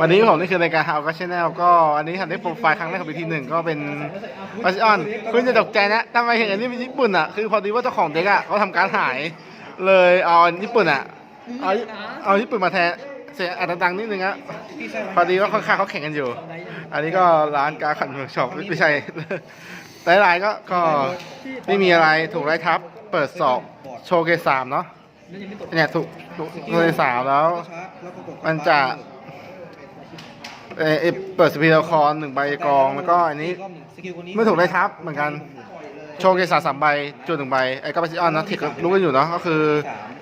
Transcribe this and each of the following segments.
วันนี้ผมนี่คือรายการฮาก็ชแนลก็อันนี้ทำได้โปรไฟล์ครั้งแรกของปีที่หนึ่งก็เป็นมาซิออนคุณจะตกใจนะทำไมเห็นอันนี้เป็นญี่ปุ่นอะคือพอดีว่าเจ้าของเด็กอะเขาทำการหาย เลยเอาอันญี่ปุ่นอะเอาเอาญี่ปุ่นมาแทนเสียงอัดดังนิดนึงอะพอดีว่าค่อนข้างเขาแข่งกันอยู่ อันนี้ก็ร้านกาขันเมืองช็อปไม่ใช่หลายๆก็ก็ไม่มีอะไรถูกไล่ทับ เปิดสอบโชว์เกสามเนาะเนี่ยถูกถูกเกสามแล้ว มันจะ เออเอ่อเปิดสปีดคอนหนึ่งใบกองแล้วก็อันนี้ ไม่ถูกได้ทับเหมือนกัน โชว์เกสาสามใบจุดหนึ่งใบไอ้กัปซิออนนะเทครู้กันอยู่เนาะก็คือ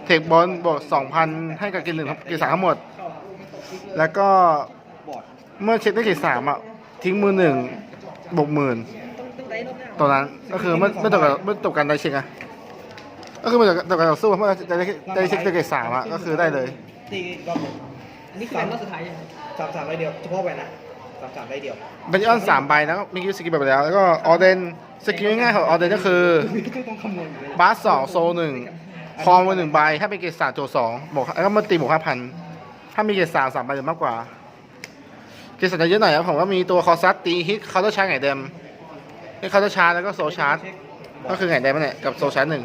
เทคบอลบวกสองพันให้กับกินหนึ่งเกสาทั้งหมด แล้วก็เมื่อเช็คได้เกสามอะทิ้งมือหนึ่งบวกหมื่นตัวนั้นก็คือไม่ไม่ตกกับไม่ตกกันได้เช็คอะก็คือไม่ตกตกกันต่อสู้เพราะว่าได้ได้เช็คได้เกสามอะก็คือได้เลยอันนี้คือแบนรอบสุดท้ายใช่ไหม สามสามใบเดียวเฉพาะใบนะสามสามใบเดียวบันยอนสามใบนะมีกิลสกิลไปแล้ว แล้วก็ออเดนสกิลง่ายๆของออเดนก็คือต้องคำนวณอยู่เลยบาสสองโซหนึ่งคอมมาหนึ่งใบ ถ้าเป็นเกรดสามโจสองบวกแล้วก็มาตีบวกห้าพันถ้ามีเกรดสามสามใบหรือมากกว่า เกรดสามจะเยอะหน่อยครับผมว่ามีตัวคอซัตตีฮิตเคาน์เตอร์ชาร์จไงเดมนี่เคาน์เตอร์ชาร์จแล้วก็โซชาร์จก็คือไงเดมเนี่ยกับโซชาร์จหนึ่ง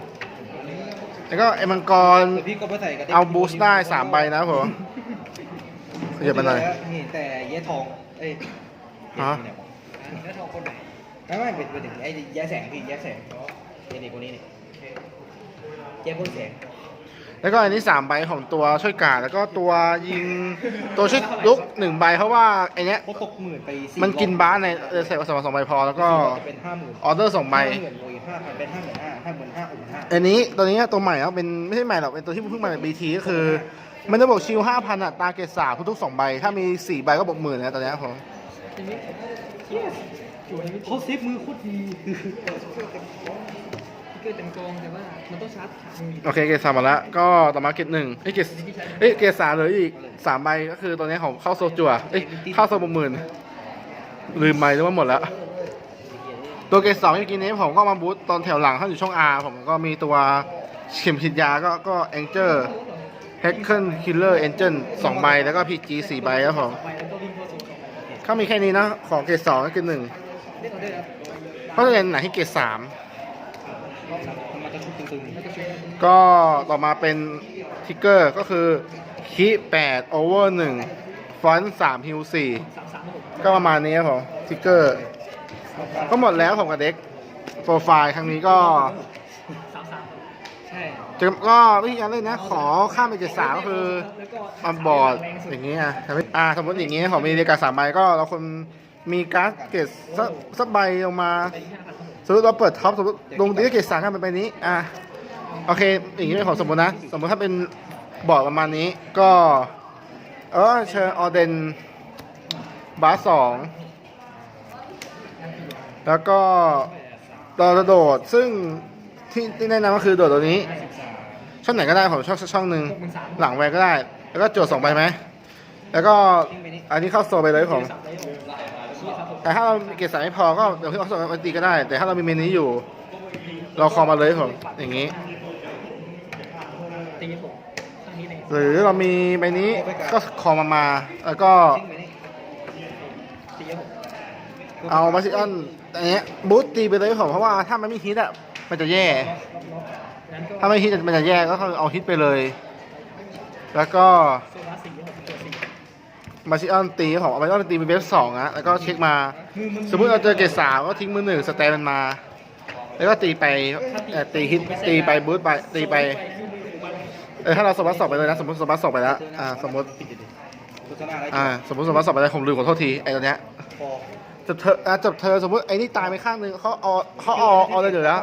แล้วก็ไอ้มังกรแต่พี่ก็ไปใส่กับเอาบูสต์ได้สามใบนะครับผม ขยับมาหน่อยนี่แต่แย่ทอง เอ้ยฮะแล้วทองคนไหน ไม่ไม่เป็นเป็นถึงไอ้แย่แสงพี่แย่แสงนี่นี่คนนี้นี่แย่พ่นแสงแล้วก็อันนี้สามใบของตัวช่วยการดแล้วก็ตัวยิงตัวช่วยลุกหนึ่งใบเพราะว่าไอเนี้ยเขาตกหมื่นไปสี่มันกินรอบบ้านในเออใส่ผสมสองใบพอแล้วก็จะเป็นห้าหมื่นออเดอร์สองใบ ห้าหมื่นโอ้ยห้าพันเป็นห้าหมื่นห้าห้าหมื่นห้าหกหมื่นห้าอันนี้ตัวนี้ตัวใหม่แล้วเป็นไม่ใช่ใหม่หรอกเป็นตัวที่เพิ่งมาในบีทีก็คือมันจะบอกชิลห้าพันอะตาเกตสามทุกๆสองใบ ถ้ามีสี่ใบก็บอกหมื่นนะตอนเนี้ยผมทีนี้เชี่ยอยู่ในมิติเขาเซฟมือโคตรดีเกิดเต็มกองแต่ว่ามันต้องชาร์จขามือโอเคเกตสามมาแล้วก็ต่อมาเกตหนึ่งเอ้ยเกตเอ้ยเกตสามเหลยอีกสามใบก็คือตัวนี้ของเข้าโซจั่วเอ้ยเข้าโซบกหมื่นลืมไปหรือว่าหมดแล้ว ตัวเกตสองเมื่อกี้นี้ผมก็มาบูตตอนแถวหลังถ้าอยู่ช่อง R ผมก็มีตัวเข็มฉีดยาก็ก็แองเจอร์แฮกเกิลคิลเลอร์เอนจินสองใบ แล้วก็พีจีสี่ใบครับผมไปแล้วก็วิ่งเขามีแค่นี้นะ ของเกรดสองก็คือหนึ่งเพราะฉะนั้นไหนที่เกรดสามก็ต่อมาเป็นทิกเกอร์ก็คือคีแปดโอเวอร์หนึ่งฟอนต์สามฮิวสี่ก็ประมาณนี้ครับผมทิกเกอร์ ก็หมดแล้วผมกับเด็กโปรไฟล์ครั้งนี้ก็สามสามใช่จะก็วิธีการเล่นนะ ขอข้ามไปเกรดสามก็คือแล้วก็มาบอร์ดอย่างเงี้ยทำให้อ่าสมมติอย่างเงี้ยผมมีเรียกการดสามใบก็เราคนมีการ์ดเกรดสักสักใบลงมาไปที่ห้าพันครับผมสมมติเราเปิดท็อปสมมติลงดีเกตสามกันไปไปนี้อะโอเคอย่างนี้เป็นของสมมตินะ สมมติถ้าเป็นบอร์ดประมาณนี้ก็ เออเชิญออเดนบาสสอง แล้วก็ต่อกระโดดซึ่งที่ที่แนะนำก็คือโดดตัวนี้ ช่องไหนก็ได้ผมชอบช่องหนึ่งหลังแวนก็ได้ แล้วก็โจทย์สองใบไหม แล้วก็อันนี้เข้าโซไปเลยผมแต่ถ้าเราเกรดสามไม่พอก็เดี๋ยวพี่เอาสองตีก็ได้ แต่ถ้าเรามีเมนนี้อยู่ เราคอมาเลยผมอย่างนี้ หรือเรามีใบนี้ก็คอมามา แล้วก็ เอามาซิออนอันเนี้ยบูตตีไปเลยผมเพราะว่าถ้ามันไม่ฮิตอะมันจะแย่ ถ้าไม่ฮิตมันจะแย่ก็คือเอาฮิตไปเลย แล้วก็โซลาร์สี่ผมาซิออนตีผมเอามาซิออนตีเป็นเบสสองอะแล้วก็เช็คมา สมมติเราเจอเกรดสามก็ทิ้งมือหนึ่งสแตนมันมา แล้วก็ตีไปตีฮิตตีไปบูตไปตีไปเออถ้าเราสมมติสอบไปเลยนะสมมติสมมติสอบไปแล้วอ่าสมมติอ่าสมมติสมมติสอบไปแล้วผมลืมขอโทษทีไอ้ตัวเนี้ย จับเธออะจับเธอสมมติไอ้นี่ตายไปข้างหนึงเขาเอาเขาเอาเอาเลยเดี๋ยวแล้ว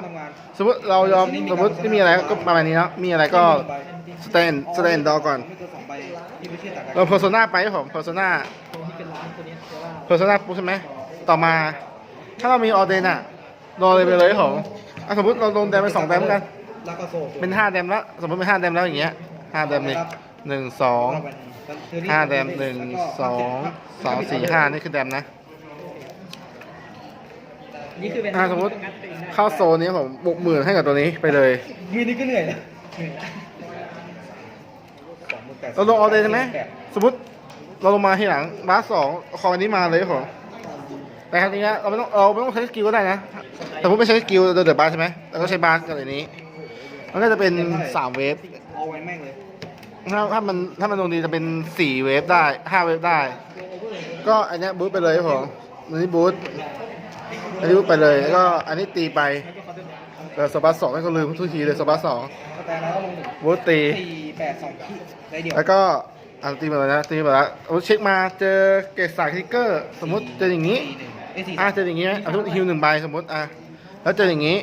สมมติเรายอมสมมติไม่มีอะไรก็ประมาณนี้นะมีอะไรก็สแตนสแตนดอก่อนเกินสองเชื่อต่างกันเราเพอร์โซนาไปครับผมเพอร์โซนาเพอร์โซนาปุ๊บใช่ไหมต่อมา ถ้าเรามีออเดนอะรอเลยไปเลยครับผมอะสมมติเราลงแดมไปสองแดมกันแล้วก็โซ่เป็นห้าแดมแล้วสมมติเป็นห้าแดมแล้วอย่างเงี้ยห้าแดมนี่หนึ่งสองห้าแดมหนึ่งสองสองสี่ห้านี่คือแดมนะ นี่คือเป็นอ่าสมมติเข้าโซนนี้ผมบุกหมื่นให้กับตัวนี้ไปเลยมือนี้ก็เหนื่อยนะเราลงออเดนใช่ไหมสมมติเราลงมาที่หลังบาสสองคออันนี้มาเลยครับผมแต่ครั้งนี้เราไม่ต้องเราไม่ต้องใช้สกิลก็ได้นะแต่ผมไม่ใช้สกิลเดินบาสใช่ไหมแล้วก็ใช้บาสกับอันนี้มันก็จะเป็นสามเวฟเอาไว้แม่งเลยถ้าถ้ามันถ้ามันลงดีจะเป็นสี่เวฟได้ห้าเวฟได้ ก็อันเนี้ยบูทไปเลยครับผมอันนี้บูท อันนี้บูทไปเลยแล้วก็อันนี้ตีไปแล้วก็เขาเป็นเออโซบัสสองไม่ก็ลืมทุกทีเลยโซบัสสองแต่แล้วก็ลงถึงบูทตีสี่แปดสองขีดได้เดียวแล้วก็อันตีมาแล้วนะตีมาแล้วเอาเช็คมาเจอเกรดสายทิกเกอร์ สมมติเจออย่างนี้สี่หนึ่งเอ้ยสี่อะเจออย่างนี้ไหมเอาทุกฮิวหนึ่งใบสมมติอะแล้วเจออย่างนี้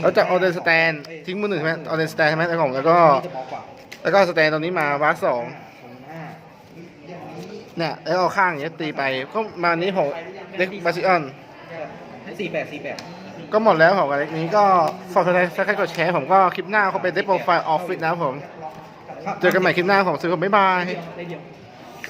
แล้วจากออเดนสแตนทิ้งมือหนึ่งใช่ไหมออเดนสแตนใช่ไหมแล้วผมแล้วก็นี่จะบอกกว่าแล้วก็สแตนตรงนี้มาบาสสองศูนย์ห้าเนี่ยแล้วเอาข้างอย่างเงี้ยตีไปก็มานี้ของเด็กบาซิออน สี่แปดสี่แปดก็หมดแล้วของเด็กนี้ก็ฝากกดไลค์ซักกดแชร์ผมก็คลิปหน้าเขาเป็นได้โปรไฟล์ออฟฟิศนะครับผม เจอกันใหม่คลิปหน้าของซื้อผมบ๊ายบาย ได้เดียว